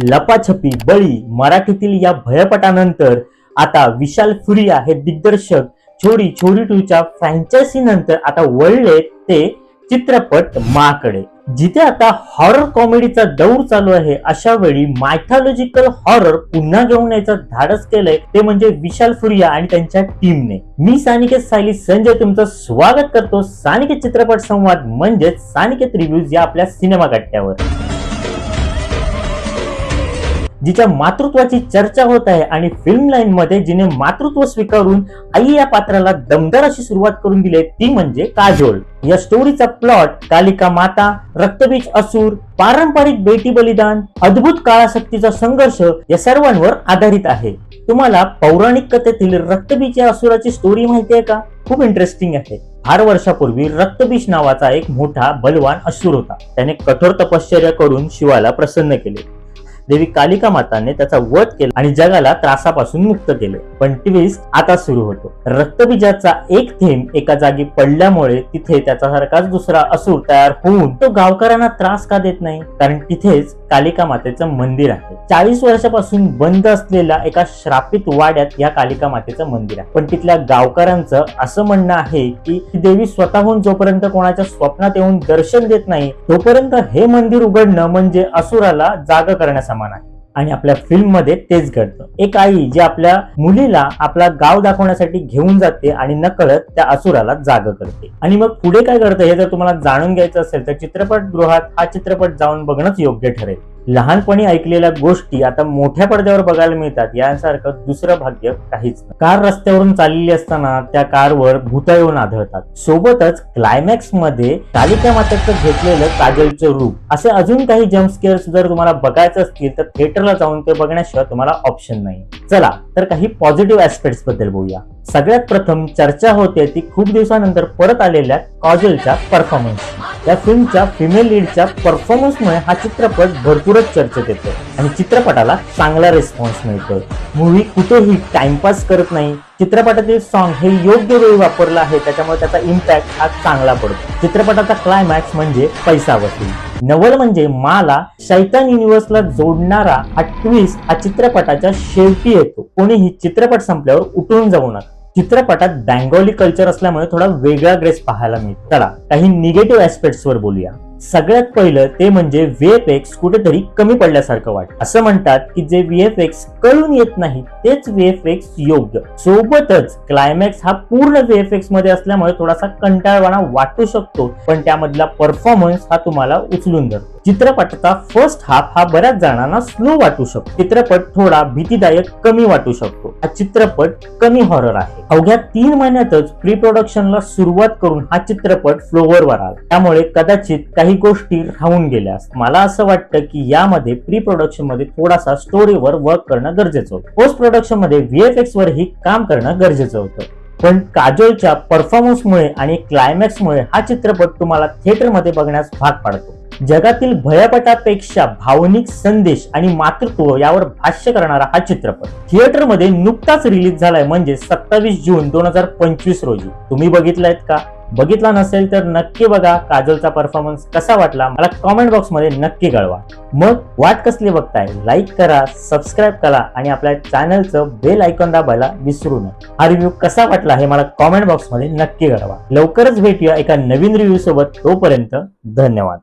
लपाछपी बळी मराठीतील या भयपटानंतर आता विशाल फुरिया हे दिग्दर्शक. छोरी छोरी टूच्या फ्रँचायसी नंतर आता वळले ते चित्रपट माकडे. जिथे आता हॉरर कॉमेडीचा दौर चालू आहे अशा वेळी मायथॉलॉजिकल हॉरर पुन्हा घेऊन यायचं धाडस केलंय ते म्हणजे विशाल फुरिया आणि त्यांच्या टीमने मी सानिकेत सायली संजय तुमचं स्वागत करतो. सानिकेत चित्रपट संवाद म्हणजेच सानिकेत रिव्ह्यूज या आपल्या सिनेमा कट्ट्यावर जिच्या मातृत्वाची चर्चा होत आहे आणि फिल्म लाईन मध्ये जिने मातृत्व स्वीकारून आई या पात्राला दमदार अशी सुरुवात करून दिली ती म्हणजे काजोल. या स्टोरीचा प्लॉट कालिका माता रक्तबीज असुर पारंपरिक बेटी बलिदान अद्भुत काळाशक्तीचा संघर्ष या सर्वांवर आधारित आहे. तुम्हाला पौराणिक कथेतील रक्तबीज या असुराची स्टोरी माहिती आहे का? खूप इंटरेस्टिंग आहे. फार वर्षापूर्वी रक्तबीज नावाचा एक मोठा बलवान असुर होता. त्याने कठोर तपश्चर्या करून शिवाला प्रसन्न केले. देवी कालिका माताने त्याचा वध केला आणि जगाला त्रासापासून मुक्त केले. पण ट्विस्ट आता सुरू होतो. रक्तबीजाचा एक थेंब एका जागी पडल्यामुळे तिथे त्याचा सारखाच दुसरा असुर तयार होऊन तो गावकऱ्यांना त्रास का देत नाही? कारण तिथेच कालिका मातेचं मंदिर आहे. चाळीस वर्षापासून बंद असलेल्या एका श्रापित वाड्यात या कालिका मातेचं मंदिर आहे. पण तिथल्या गावकऱ्यांचं असं म्हणणं आहे की देवी स्वतःहून जोपर्यंत कोणाच्या स्वप्नात येऊन दर्शन देत नाही तोपर्यंत हे मंदिर उघडणं म्हणजे असुराला जाग समान आहे. आणि आपल्या फिल्ममध्ये तेच घडतं. एक आई जी आपल्या मुलीला आपला गाव दाखवण्यासाठी घेऊन जाते आणि नकळत त्या असुराला जाग करते. आणि मग पुढे काय घडतं हे जर तुम्हाला जाणून घ्यायचं असेल तर चित्रपटगृहात हा चित्रपट जाऊन बघणंच योग्य ठरेल. लहानपणी ऐकलेल्या गोष्टी आता मोठ्या पडद्यावर बघायला मिळतात यासारखं दुसरं भाग्य काहीच नाही. कार रस्त्यावरून चाललेली असताना त्या कारवर भूत येऊन आढळतात सोबतच क्लायमॅक्समध्ये कालिका मातेचं घेतलेलं काजलचं रूप. असे अजून काही जम्पस्केअर्स जर तुम्हाला बघायचं असतील तर थिएटरला जाऊन ते बघण्याशिवाय तुम्हाला ऑप्शन नाही. चला तर काही पॉझिटिव्ह ऍस्पेक्ट्सबद्दल बोलूया. सगळ्यात प्रथम चर्चा होते ती खूप दिवसानंतर परत आलेल्या काजलच्या परफॉर्मन्स या फिल्मच्या फिमेल लीडच्या परफॉर्मन्समुळे हा चित्रपट भरपूरच चर्चेत येतो आणि चित्रपटाला चांगला रिस्पॉन्स मिळतोय. मूवी कुठेही टाइमपास करत नाही. चित्रपटातील सॉन्ग हे योग्य वेळी वापरलं आहे त्याच्यामुळे त्याचा इम्पॅक्ट हा चांगला पडतो. चित्रपटाचा क्लायमॅक्स म्हणजे पैसा वसूल नवल म्हणजे माला शैतान युनिव्हर्सला जोडणारा हा ट्विस्ट हा चित्रपटाच्या शेवटी येतो. कोणीही चित्रपट संपल्यावर उठून जाऊ नका. चित्रपटात बेंगोली कल्चर असल्यामुळे थोडा वेगळा ग्रेस पाहायला मिळतो. चला काही निगेटिव्ह ऍस्पेक्ट्स वर बोलूया. सगळ्यात पहिलं ते म्हणजे व्हीएफ एक्स कुठेतरी कमी पडल्यासारखं वाटत. असं म्हणतात की जे व्हीएफएक्स कळून येत नाही तेच व्हीएफएक्स योग्य. सोबतच क्लायमॅक्स हा पूर्ण व्हीएफएक्समध्ये असल्यामुळे थोडासा कंटाळवाणा वाटू शकतो पण त्यामधला परफॉर्मन्स हा तुम्हाला उचलून धरतो. चित्रपटाचा फर्स्ट हाफ हा बऱ्याच जणांना स्लो वाटू शकतो. चित्रपट थोडा भीतीदायक कमी वाटू शकतो. हा चित्रपट कमी हॉरर आहे. अवघ्या तीन महिन्यातच प्री प्रोडक्शनला सुरुवात करून हा चित्रपट फ्लोअरवर आला. त्यामुळे कदाचित काही गोष्टी राहून गेल्या मला असं वाटतं की यामध्ये प्री प्रोडक्शनमध्ये थोडासा स्टोरीवर वर्क करणं गरजेचं होतं. पोस्ट प्रोडक्शनमध्ये व्हीएफएक्स वरही काम करणं गरजेचं होतं. पण काजोलच्या परफॉर्मन्समुळे आणि क्लायमॅक्समुळे हा चित्रपट तुम्हाला थिएटरमध्ये बघण्यास भाग पाडतो. जगातील भयपटापेक्षा भावनिक संदेश आणि मातृत्व यावर भाष्य करणारा हा चित्रपट. थिएटरमध्ये नुकताच रिलीज झालाय म्हणजे सत्तावीस जून दोन हजार पंचवीस रोजी. तुम्ही बघितलायत का? बघितला नसेल तर नक्की बघा. काजलचा परफॉर्मन्स कसा वाटला? मला कॉमेंट बॉक्समध्ये नक्की कळवा. मग वाट कसली बघताय? लाईक करा सबस्क्राईब करा आणि आपल्या चॅनलचं बेल आयकॉन दाबायला विसरू नका. हा रिव्ह्यू कसा वाटला हे मला कॉमेंट बॉक्समध्ये नक्की कळवा. लवकरच भेटूया एका नवीन रिव्ह्यू सोबत. तोपर्यंत धन्यवाद.